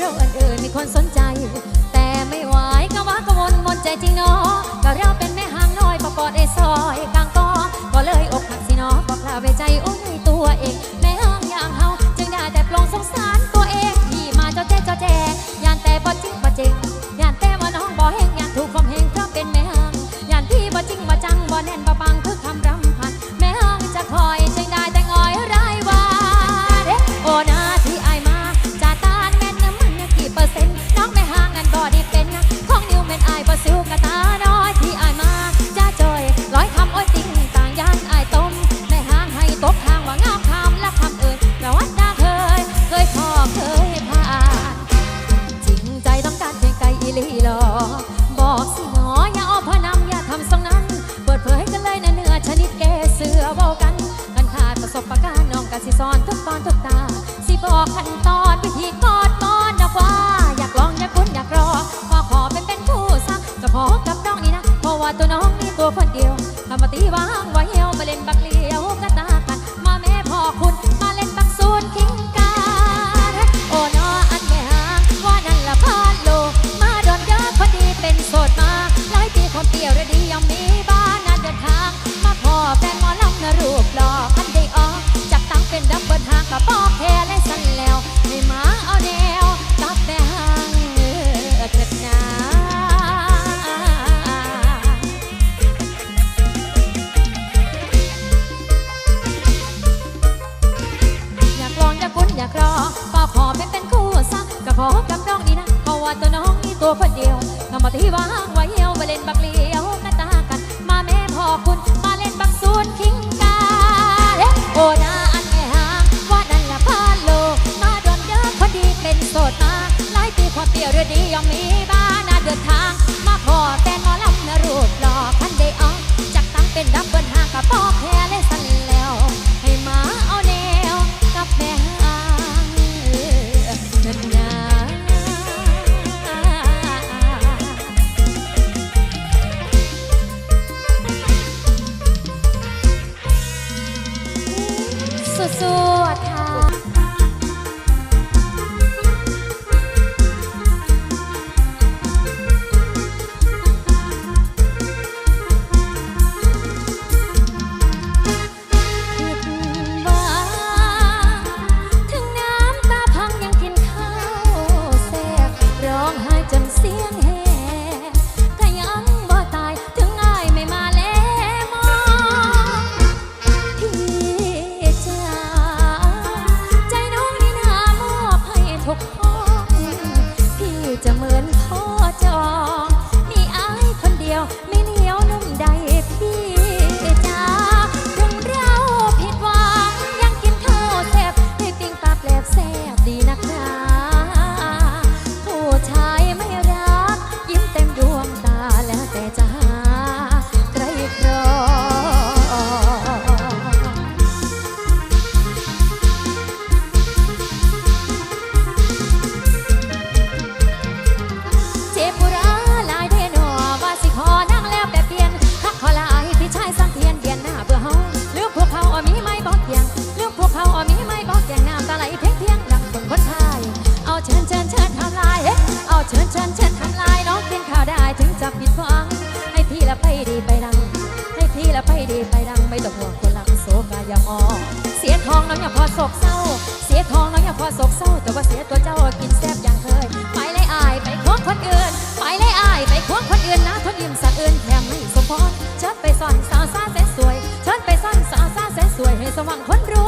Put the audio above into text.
เราอันเอื่นมีคนสนใจ แต่ไม่ไหวก็ว่ากวนมนใจจริงเนาะก็เราเป็นแม่หางน้อยประกอดไอ้ซอยกลางกอก็เลยอกหักสิเนาะบอกลาไปใจโอ้ยตัวเอง แม่ห้องอย่างเฮาจึงได้แต่ปลงสงสารตัวเอง ทำมาตีวางไว้เอวมาเล่นบักเลี้ยวกระตากัน มาแม่พ่อคุณ มาเล่นบักซูนคิง ตัวคนเดียวทำมาที่ว่าง สุดๆค่ะ ได้ถึงจะผิดหวัง ให้พี่ละไปดีไปดัง ให้พี่ละไปดีไปดัง ไม่ต้องห่วงคนหลังโศกอยมองเสียทองน้องอย่าพอโศกเศร้า เสียทองน้องอย่าพอโศกเศร้า แต่ว่าเสียตัวเจ้ากินแซ่บอย่างเคย ไปเลยอายไปควงคนอื่น ไปเลยอายไปควงคนอื่นนะทนยิ้มสะอื่นแถมไม่สมพรเชิญไปซ่อนสาวซ่าแสนสวย เชิญไปซ่อนสาวซ่าแสนสวยให้สว่างคนรู้